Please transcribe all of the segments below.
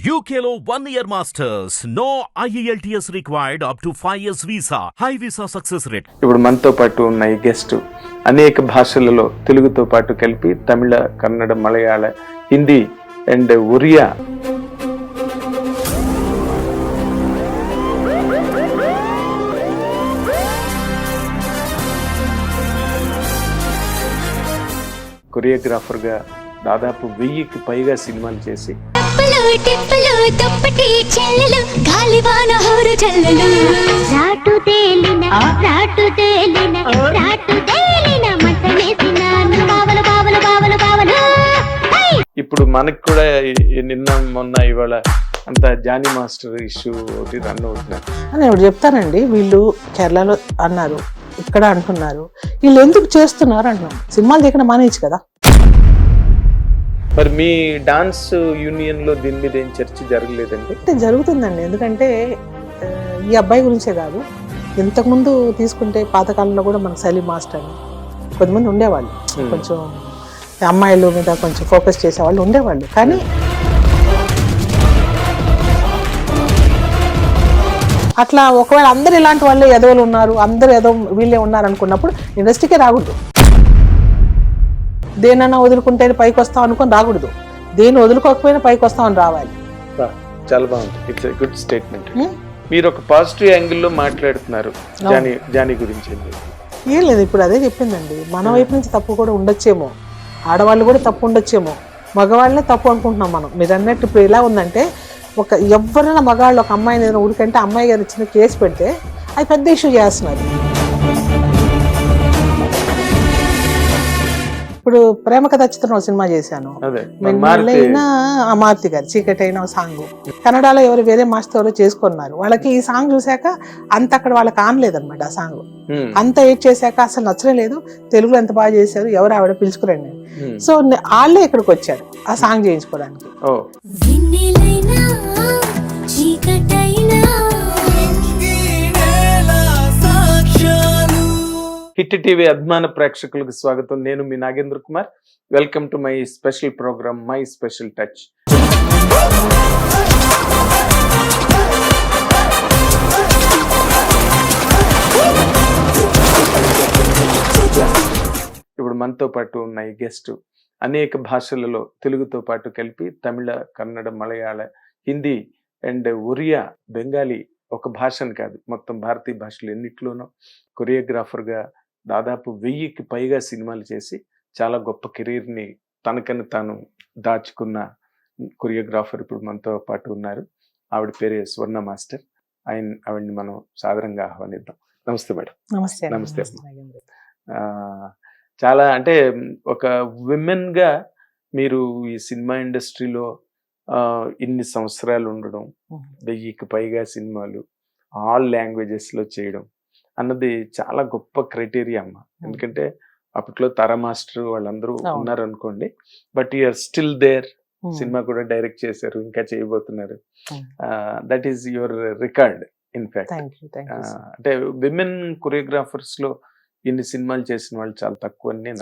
యూకేలో one year masters no IELTS required up to five years visa high visa success rate ఇప్పుడు మనతో పాటు ఉన్న ఈ గెస్ట్ అనేక భాషలలో తెలుగుతో పాటు కలిపి తమిళ కన్నడ మలయాళ హిందీ అండ్ ఒరియా కొరియోగ్రాఫర్గా దాదాపు వెయ్యికి పైగా సినిమాలు చేసి టప్పులు టిప్పులు దుప్పటి చెల్లెలు గాలివాన హోరు చల్లలు. రాటు తేలిన రాటు తేలిన రాటు తేలిన మంటలేసిన బావలు బావలు బావలు బావలు. హై! ఇప్పుడు మనకి కూడా ఈ- నిన్న మొన్న ఇవాళ అంత జానీ మాస్టర్ ఇష్యూ ఒకటి రన్ అవుతున్నారు అని ఇప్పుడు చెప్తానండి వీళ్ళు కేరళలో అన్నారు ఇక్కడ అంటున్నారు. వీళ్ళు ఎందుకు చేస్తున్నారు అంటున్నాం సినిమాలు దగ్గర మానేయచ్చు కదా? మరి మీ డాన్స్ యూనియన్లో దీని మీద ఏం చర్చ జరగలేదండి? అంటే జరుగుతుందండి. ఎందుకంటే ఈ అబ్బాయి గురించే కాదు. ఇంతకుముందు తీసుకుంటే పాతకాలంలో కూడా మనకు సలీం మాస్టర్ అని కొంతమంది ఉండేవాళ్ళు. కొంచెం అమ్మాయిల మీద కొంచెం ఫోకస్ చేసేవాళ్ళు ఉండేవాళ్ళు. కానీ అట్లా ఒకవేళ అందరు ఇలాంటి వాళ్ళే ఎదవలు ఉన్నారు అందరు ఏదో వీళ్ళే ఉన్నారు అనుకున్నప్పుడు ఇండస్ట్రీకే రాకూడదు. దేనన్నా వదులుకుంటేనే పైకి వస్తాం అనుకొని రాకూడదు. దేన్ని వదులుకోకపోయినా పైకి వస్తామని రావాలి. చాలా బాగుంది. It's good statement. మీరు ఒక పాజిటివ్ యాంగిల్లో మాట్లాడుతున్నారు జానీ జానీ గురించి. ఏం లేదు ఇప్పుడు అదే చెప్పిందండి. మన వైపు నుంచి తప్పు కూడా ఉండొచ్చేమో. ఆడవాళ్ళు కూడా తప్పు ఉండొచ్చేమో. మగవాళ్ళనే తప్పు అనుకుంటున్నాం మనం. మీరు అన్నట్టు ఇప్పుడు ఎలా ఉందంటే ఒక ఎవరైనా మగాళ్ళు ఒక అమ్మాయిని ఏదైనా ఊరికంటే అమ్మాయి గారు ఇచ్చిన కేసు పెడితే అది పెద్ద ఇష్యూ చేస్తున్నారు. ఇప్పుడు ప్రేమ కథ చిత్రం ఒక సినిమా చేశాను. అదే. మెల్లైన ఆ మారుతి గారు చీకటి అయిన సాంగ్. కన్నడలో ఎవరు వేరే మాస్టర్ ఎవరో చేసుకున్నారు. వాళ్ళకి ఈ సాంగ్ చూశాక అంత అక్కడ వాళ్ళకి ఆనలేదన్నమాట ఆ సాంగ్. అంత ఎయిట్ చేశాక అసలు నచ్చనే లేదు. తెలుగులో ఎంత బాగా చేశారు ఎవరు ఆవిడ పిలుచుకురండి సో వాళ్ళే ఇక్కడికి వచ్చారు ఆ సాంగ్ చేయించుకోవడానికి. హిట్ టీవీ అభిమాన ప్రేక్షకులకు స్వాగతం. నేను మీ Nagendra Kumar. Welcome to my special program my special touch. ఇప్పుడు మనతో పాటు ఉన్న ఈ గెస్ట్ అనేక భాషలలో తెలుగుతో పాటు కలిపి తమిళ కన్నడ మలయాళ హిందీ అండ్ ఒరియా బెంగాలీ ఒక భాషను కాదు మొత్తం భారతీయ భాషలు ఎన్నిట్లోనూ కొరియోగ్రాఫర్గా దాదాపు వెయ్యికి పైగా సినిమాలు చేసి చాలా గొప్ప కెరీర్ని తనకని తాను దాచుకున్న కొరియోగ్రాఫర్ ఇప్పుడు మనతో పాటు ఉన్నారు ఆవిడ పేరే స్వర్ణ మాస్టర్ ఆయన ఆవిడని మనం సాధారణంగా ఆహ్వానిద్దాం నమస్తే మేడం నమస్తే. నమస్తే. చాలా అంటే ఒక women గా మీరు ఈ సినిమా ఇండస్ట్రీలో ఇన్ని సంవత్సరాలు ఉండడం. వెయ్యికి పైగా సినిమాలు ఆల్ లాంగ్వేజెస్లో చేయడం అన్నది చాలా గొప్ప క్రైటీరియా అమ్మ. ఎందుకంటే అప్పట్లో తర మాస్టర్ వాళ్ళందరూ. ఉన్నారు అనుకోండి but you're still there. Cinema కూడా డైరెక్ట్ చేశారు ఇంకా చేయబోతున్నారు. That is your record in fact you you అంటే విమెన్ కొరియోగ్రాఫర్స్లో ఇన్ని సినిమాలు చేసిన వాళ్ళు చాలా తక్కువ అని నేను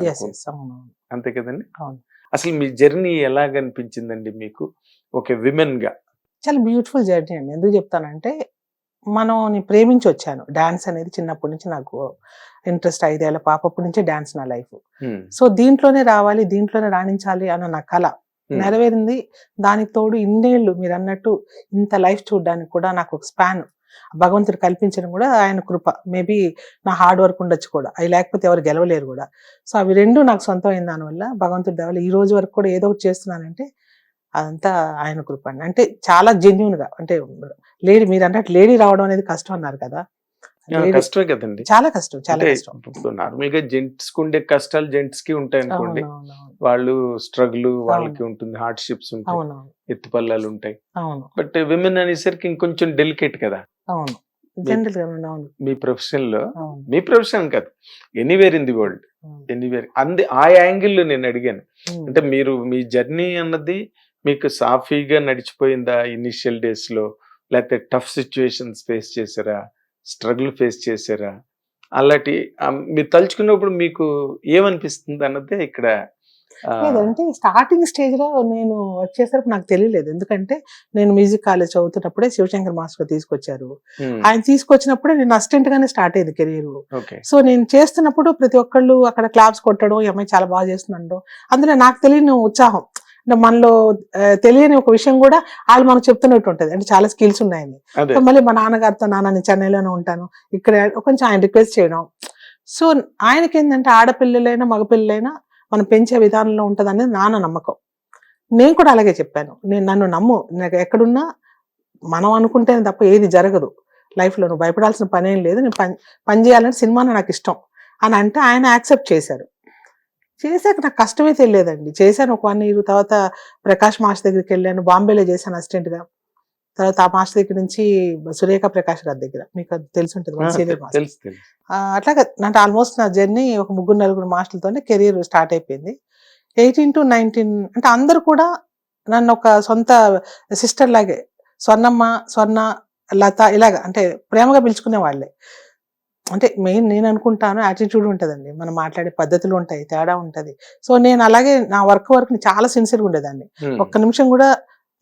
అంతే కదండి. అసలు మీ జర్నీ ఎలాగనిపించిందండి మీకు? ఒక విమెన్గా చాలా బ్యూటిఫుల్ జర్నీ అండి. ఎందుకు చెప్తానంటే మనం ప్రేమించి వచ్చాను డాన్స్ అనేది చిన్నప్పటి నుంచి నాకు ఇంట్రెస్ట్ ఐదేళ్ళ పాపప్పటి నుంచే డాన్స్ నా లైఫ్. సో దీంట్లోనే రావాలి దీంట్లోనే రాణించాలి అన్న నా కళ నెరవేరింది. దానికి తోడు ఇన్నేళ్ళు మీరు అన్నట్టు ఇంత లైఫ్ చూడడానికి కూడా నాకు ఒక స్పాన్ భగవంతుడు కల్పించడం కూడా ఆయన కృప. మేబీ నా హార్డ్ వర్క్ ఉండొచ్చు కూడా. అవి లేకపోతే ఎవరు గెలవలేరు కూడా. సో అవి రెండు నాకు సొంతం అయిన దానివల్ల భగవంతుడి దేవల్ల ఈ రోజు వరకు కూడా ఏదో ఒకటి చేస్తున్నానంటే అదంతా ఆయన కృప అండి అంటే చాలా జెన్యున్గా అంటే లేడీ మీరు అన్నట్టు లేడీ రావడం అనేది కష్టం అన్నారు కదా. కష్టమే కదండి. చాలా కష్టం చాలా కష్టం. ఇప్పుడు నార్మల్గా జెంట్స్కు ఉండే కష్టాలు జెంట్స్కి ఉంటాయి అనుకోండి వాళ్ళు స్ట్రగుల్ వాళ్ళకి ఉంటుంది హార్డ్షిప్స్ ఉంటాయి ఎత్తుపల్లాలు ఉంటాయి. బట్ విమెన్ అనేసరికి ఇంకొంచెం డెలికేట్ కదా. అవును. మీ ప్రొఫెషన్లో మీ ప్రొఫెషన్ కాదు. Anywhere in the world. Anywhere అంది ఆ యాంగిల్లో నేను అడిగాను. అంటే మీరు మీ జర్నీ అన్నది మీకు సాఫీగా నడిచిపోయిందా ఇనిషియల్ డేస్లో? లేకపోతే టఫ్ సిచ్యువేషన్స్ ఫేస్ చేశారా? స్ట్రగుల్ ఫేస్ చేశారా? అలాంటి మీరు తలుచుకున్నప్పుడు మీకు ఏమనిపిస్తుంది అన్నదే ఇక్కడ లేదంటే స్టార్టింగ్ స్టేజ్లో నేను వచ్చేసరికి నాకు తెలియలేదు. ఎందుకంటే నేను మ్యూజిక్ కాలేజ్ చదువుతున్నప్పుడే శివశంకర్ మాస్టర్ తీసుకొచ్చారు. ఆయన తీసుకొచ్చినప్పుడే నేను అసిస్టెంట్ గానే స్టార్ట్ అయింది కెరీర్ ఓకే. సో నేను చేస్తున్నప్పుడు ప్రతి ఒక్కళ్ళు అక్కడ క్లాప్స్ కొట్టడం ఈ అమ్మాయి చాలా బాగా చేస్తున్నాడు అందులో నాకు తెలియని ఉత్సాహం. మనలో తెలియని ఒక విషయం కూడా వాళ్ళు మనకు చెప్తున్నట్టు ఉంటది. అంటే చాలా స్కిల్స్ ఉన్నాయని. మళ్ళీ మా నాన్నగారితో నాన్న నేను చెన్నైలోనే ఉంటాను. ఇక్కడ కొంచెం ఆయన రిక్వెస్ట్ చేయడం. సో ఆయనకి ఏంటంటే ఆడపిల్లలైనా మగపిల్లలైనా మనం పెంచే విధానంలో ఉంటుంది అనేది నాన్న నమ్మకం. నేను కూడా అలాగే చెప్పాను. నేను నన్ను నమ్ము. నాకు ఎక్కడున్నా మనం అనుకుంటేనే తప్ప ఏది జరగదు. లైఫ్లో నువ్వు భయపడాల్సిన పని ఏం లేదు. నేను పని పని చేయాలంటే సినిమా నాకు ఇష్టం. అని అంటే ఆయన యాక్సెప్ట్ చేశారు. చేశాక నాకు కష్టమే తెలియదండి. చేశాను ఒక వన్ ఇయర్ తర్వాత ప్రకాష్ మాస్టర్ దగ్గరికి వెళ్ళాను. బాంబేలో చేశాను assistant గా. తర్వాత ఆ మాస్టర్ దగ్గర నుంచి సురేఖ ప్రకాష్ గారి దగ్గర. మీకు అది తెలిసి ఉంటుంది సీనియర్ మాస్టర్. అట్లాగా అంటే ఆల్మోస్ట్ నా జర్నీ ఒక ముగ్గురు నలుగురు మాస్టర్లతోనే కెరీర్ స్టార్ట్ అయిపోయింది. ఎయిటీన్ టు నైన్టీన్ అంటే అందరు కూడా నన్ను ఒక సొంత సిస్టర్ లాగే స్వర్ణమ్మ స్వర్ణ లత ఇలాగ అంటే ప్రేమగా పిలుచుకునే వాళ్ళే. అంటే మెయిన్ నేను అనుకుంటాను యాటిట్యూడ్ ఉంటుందండి. మనం మాట్లాడే పద్ధతులు ఉంటాయి తేడా ఉంటది. సో నేను అలాగే నా వర్క్ వర్క్ని చాలా సిన్సియర్గా ఉండేదాన్ని. ఒక్క నిమిషం కూడా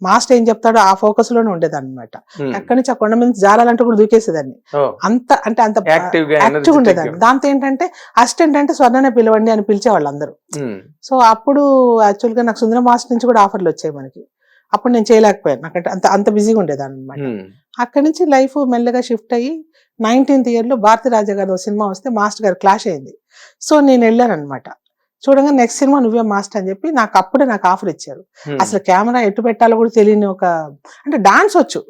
మాస్టర్ ఏం చెప్తాడో ఆ ఫోకస్లోనే ఉండేదాన్ని అనమాట అక్కడి నుంచి ఆ కొండ మీద జారాలంటూ కూడా దూకేసేదాన్ని. అంత అంటే అంత యాక్టివ్ ఉండేదాన్ని. దాంతో ఏంటంటే అసిస్టెంట్ అంటే స్వర్ణనే పిలవండి అని పిలిచేవాళ్ళు అందరూ సో అప్పుడు యాక్చువల్గా నాకు సుందర మాస్టర్ నుంచి కూడా ఆఫర్లు వచ్చాయి మనకి. అప్పుడు నేను చేయలేకపోయాను. నాకంటే అంత అంత బిజీగా ఉండేదాన్ని అనమాట అక్కడి నుంచి లైఫ్ మెల్లగా షిఫ్ట్ అయ్యి నైన్టీన్త్ ఇయర్లో భారతి రాజా గారి సినిమా వస్తే మాస్టర్ గారు క్లాష్ అయింది. సో నేను వెళ్ళాను అనమాట చూడంగా నెక్స్ట్ సినిమా నువ్వే మాస్టర్ అని చెప్పి నాకు అప్పుడే నాకు ఆఫర్ ఇచ్చారు. అసలు కెమెరా ఎటు పెట్టాలో కూడా తెలియని ఒక అంటే డాన్స్ వచ్చు.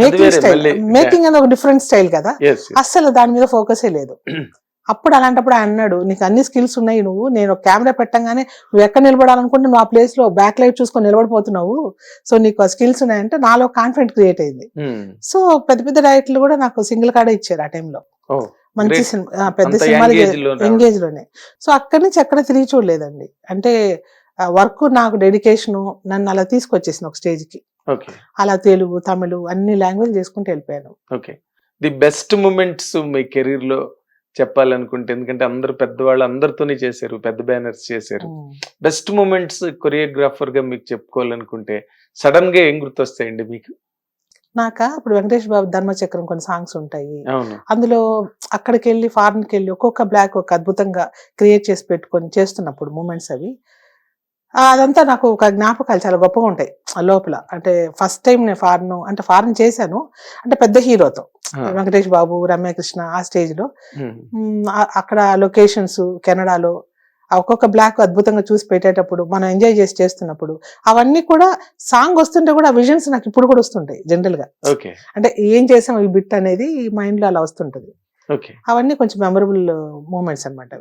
Making style. మేకింగ్ అనేది ఒక డిఫరెంట్ స్టైల్ కదా. అస్సలు దాని మీద ఫోకసే లేదు. అప్పుడు అలాంటప్పుడు ఆయన అన్నాడు నీకు అన్ని స్కిల్స్ ఉన్నాయి నువ్వు నేను కెమెరా పెట్టంగానే నువ్వు ఎక్కడ నిలబడాలనుకుంటే నువ్వు ఆ ప్లేస్లో బ్యాక్ లైట్ చూసుకొని నిలబడిపోతున్నావు. సో నీకు ఆ స్కిల్స్ ఉన్నాయంటే నాలో కాన్ఫిడెంట్ క్రియేట్ అయింది. సో పెద్ద పెద్ద డైరెక్టర్లు కూడా నాకు సింగిల్ కార్డే ఇచ్చారు ఆ టైంలో మంచి. సినిమా పెద్ద సినిమాలు. ఎంగేజ్లోనే? సో అక్కడి నుంచి ఎక్కడ తిరిగి చూడలేదండి. అంటే వర్క్ నాకు డెడికేషన్ నన్ను అలా తీసుకొచ్చేసింది ఒక స్టేజ్కి. అలా తెలుగు తమిళ అన్ని లాంగ్వేజ్ చేసుకుంటూ వెళ్ళిపోయాను. ఓకే. ది బెస్ట్ మూమెంట్స్ మీ కెరీర్లో చెప్పాలనుకుంటే ఎందుకంటే అందరు పెద్దవాళ్ళు అందరితోనే చేశారు పెద్ద బ్యానర్స్ చేశారు. బెస్ట్ మూమెంట్స్ కొరియోగ్రాఫర్గా మీకు చెప్పుకోవాలనుకుంటే సడన్గా ఏం గుర్తొస్తాయండి మీకు? నాక? ఇప్పుడు వెంకటేష్ బాబు ధర్మచక్రం కొన్ని సాంగ్స్ ఉంటాయి. అందులో అక్కడికి వెళ్ళి ఫారెన్కి వెళ్ళి ఒక్కొక్క బ్లాక్ ఒక అద్భుతంగా క్రియేట్ చేసి పెట్టుకొని చేస్తున్నప్పుడు మూమెంట్స్ అవి అదంతా నాకు ఒక జ్ఞాపకాలు చాలా గొప్పగా ఉంటాయి ఆ లోపల. అంటే ఫస్ట్ టైం నేను ఫారెన్ అంటే ఫారెన్ చేశాను. అంటే పెద్ద హీరోతో. వెంకటేష్ బాబు రమ్యకృష్ణ ఆ స్టేజ్లో. అక్కడ లొకేషన్స్ కెనడాలో ఒక్కొక్క బ్లాక్ అద్భుతంగా చూసి పెట్టేటప్పుడు మనం ఎంజాయ్ చేసి చేస్తున్నప్పుడు అవన్నీ కూడా సాంగ్ వస్తుంటే కూడా విజన్స్ నాకు ఇప్పుడు కూడా వస్తుంటాయి జనరల్గా. అంటే ఏం చేసాం ఈ బిట్ అనేది మైండ్లో అలా వస్తుంటది. అవన్నీ కొంచెం మెమరబుల్ మూమెంట్స్ అన్నమాట.